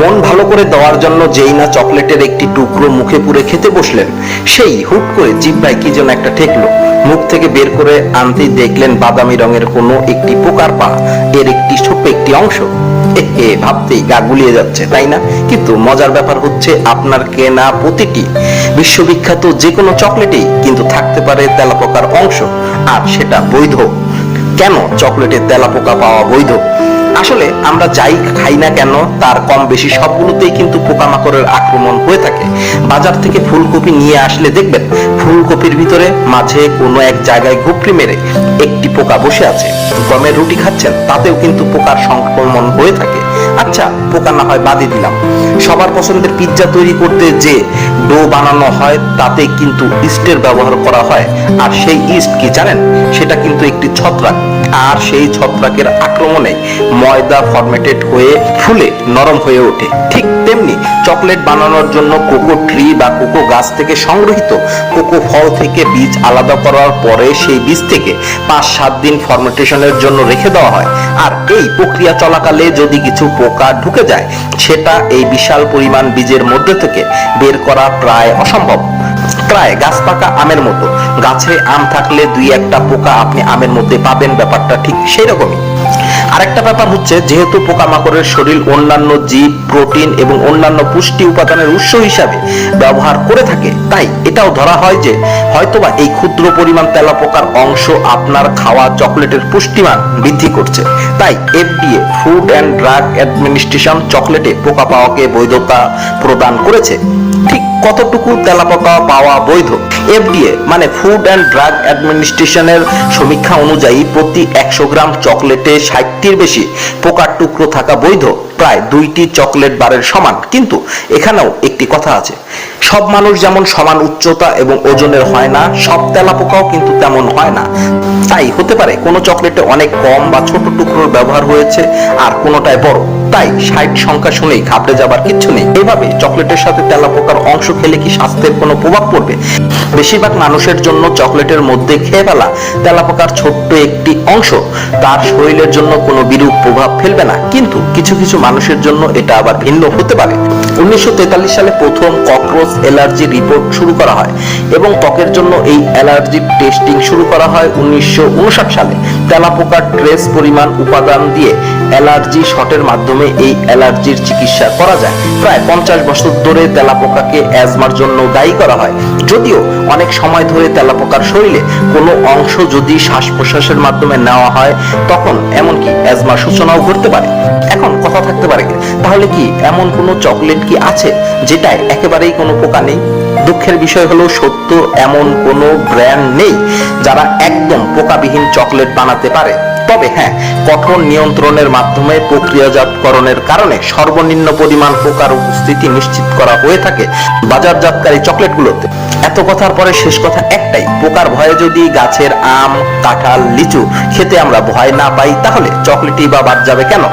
মন ভালো করে দেওয়ার জন্য যেই না চকলেটের একটি টুকরো মুখে পুরে খেতে বসলেন, সেই হুট করে জিব্বায় কি যেন একটা ঠেকলো। মুখ থেকে বের করে আনতেই দেখলেন বাদামি রঙের কোনো একটি পোকার পা, এর একটি ছোট্ট একটি অংশ। এ ভাবতেই গা গুলিয়ে যাচ্ছে, তাই না? কিন্তু মজার ব্যাপার হচ্ছে আপনার কেনা প্রতিটি বিশ্ববিখ্যাত যে কোনো চকলেটেই কিন্তু থাকতে পারে তেলাপোকার অংশ, আর সেটা বৈধ। কেন চকলেটে তেলাপোকা পাওয়া বৈধ? আসলে আমরা যাই খাই না কেন, তার কম বেশি সবগুলোতেই কিন্তু পোকামাকড়ের আক্রমণ হয়ে থাকে। বাজার থেকে ফুলকপি নিয়ে আসলে দেখবেন, ফুলকপির ভিতরে মাঝে কোনো এক জায়গায় ঘুপড়ি মেরে একটি পোকা বসে আছে। গমের রুটি খাচ্ছেন, তাতেও কিন্তু পোকার সংক্রমণ হয়ে থাকে। আচ্ছা পোকা না হয় বাদই দিলাম। সবার পছন্দের পিৎজা তৈরি করতে যে ডো বানানো হয়, তাতে কিন্তু ইস্টের ব্যবহার করা হয়। আর সেই ইস্ট কি জানেন? সেটা কিন্তু একটি ছত্রাক। আর সেই ছত্রাকের আক্রমণে ময়দা ফরমেটেড হয়ে ফুলে, নরম হয়ে ওঠে। ঠিক তেমনি চকলেট বানানোর জন্য কোকো ট্রি বা কোকো গাছ থেকে সংগ্রহিত কোকো ফল থেকে বীজ আলাদা করার পরে সেই বীজ থেকে পাঁচ সাত দিন ফরমেন্টেশনের জন্য রেখে দেওয়া হয়। আর এই প্রক্রিয়া চলাকালে যদি কিছু পোকা ঢুকে যায়, সেটা এই বিশাল পরিমাণ বীজের মধ্যে থেকে বের করা প্রায় অসম্ভব। প্রায় গাছ পাকা আমের মতো। গাছে আম থাকলে দুই একটা পোকা আপনি আমের মধ্যে পাবেন, ব্যাপারটা ঠিক সেই রকমই আরেকটা ব্যাপার হচ্ছে, যেহেতু পোকামাকড়ের শরীর অন্যান্য জীব, প্রোটিন এবং অন্যান্য পুষ্টি উপাদানের উৎস হিসাবে ব্যবহার করে থাকে, তাই এটাও ধরা হয় যে হয়তোবা এই ক্ষুদ্র পরিমাণ তেলাপোকার অংশ আপনার খাওয়া চকলেটের পুষ্টিমান বৃদ্ধি করছে। তাই FDA food and drug administration চকলেটে পোকা পাওয়াকে বৈধতা প্রদান করেছে। ঠিক কতটুকু তেলাপোকা পাওয়া বৈধ? এফডিএ মানে ফুড অ্যান্ড ড্রাগ অ্যাডমিনিস্ট্রেশনের সমীক্ষা অনুযায়ী প্রতি একশো গ্রাম চকলেটে ষাটটির বেশি পোকার টুকরো থাকা বৈধ। প্রায় দুইটি চকলেট বারের সমান। কিন্তু এখানেও একটি কথা আছে। সব মানুষ যেমন সমান উচ্চতা এবং ওজনের হয় না, সব তেলাপোকাও কিন্তু তেমন হয় না। তাই হতে পারে কোনো চকলেটে অনেক কম বা ছোট টুকরোর ব্যবহার হয়েছে, আর কোনোটায় বড়। তাই ষাট সংখ্যা শুনেই ঘাবড়ে যাবার কিছু নেই। এভাবে চকলেটের সাথে তেলাপোকার অংশ খেলে কি স্বাস্থ্যের কোনো প্রভাব পড়বে? বেশিরভাগ মানুষের জন্য চকলেটের মধ্যে খেয়ে ফেলা তেলাপোকার ছোট্ট একটি অংশ, তার শরীরের জন্য কোনো বিরূপ প্রভাব ফেলবে না। কিন্তু কিছু কিছু মানুষের জন্য এটা আবার ভিন্ন হতে পারে। উনিশশো সালে প্রথম ককরোচ অ্যালার্জি রিপোর্ট শুরু করা হয় এবং ত্বকের জন্য এই অ্যালার্জি টেস্টিং শুরু করা হয় উনিশশো সালে। তেলাপোকার ট্রেস পরিমাণ উপাদান দিয়ে অ্যালার্জি শটের মাধ্যমে এই অ্যালার্জির চিকিৎসা করা যায়। প্রায় পঞ্চাশ বছর ধরে তেলাপোকাকে অ্যাজমার জন্য দায়ী করা হয়। যদিও অনেক সময় ধরে তেলাপোকার শরীরে কোনো অংশ যদি শ্বাস প্রশ্বাসের মাধ্যমে নেওয়া হয়, তখন এমনকি অ্যাজমার সূচনাও ঘটতে পারে। এখন কথা থাকতে পারে তাহলে কি এমন কোনো চকলেট কি আছে যেটায় একেবারেই কোনো পোকা নেই? দুঃখের বিষয় হলো, সত্য এমন কোনো ব্র্যান্ড নেই যারা একদম পোকাবিহীন চকলেট বানাতে পারে। তবে হ্যাঁ কঠোর নিয়ন্ত্রণের মাধ্যমে প্রক্রিয়াজাতকরণের কারণে সর্বনিম্ন পরিমাণ পোকার উপস্থিতি নিশ্চিত করা হয়ে থাকে বাজারজাতকারী চকলেটগুলোতে এত কথার পরে শেষ কথা একটাই, পোকার ভয়ে যদি গাছের আম, কাঁঠাল, লিচু খেতে আমরা ভয় না পাই, তাহলে চকলেটই বা বাদ যাবে কেন?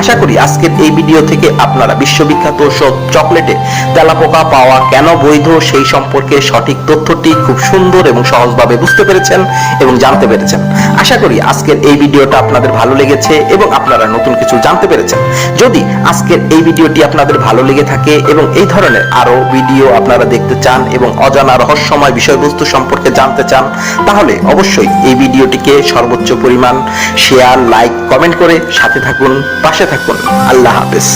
আশা করি আজকের এই ভিডিও থেকে আপনারা বিশ্ববিখ্যাত সব চকলেটে তেলাপোকা পাওয়া কেন বৈধ, সেই সম্পর্কে সঠিক তথ্যটি খুব সুন্দর এবং সহজভাবে বুঝতে পেরেছেন এবং জানতে পেরেছেন। আশা করি আজকের এই ভিডিওটা আপনাদের ভালো লেগেছে এবং আপনারা নতুন কিছু জানতে পেরেছেন। যদি আজকের এই ভিডিওটি আপনাদের ভালো লেগে থাকে এবং এই ধরনের আরও ভিডিও আপনারা দেখতে চান এবং অজানা রহস্যময় বিষয়বস্তু সম্পর্কে জানতে চান, তাহলে অবশ্যই এই ভিডিওটিকে সর্বোচ্চ পরিমাণ শেয়ার, লাইক, কমেন্ট করে সাথে থাকুন, পাশে থাকুন। আল্লাহ হাফেজ।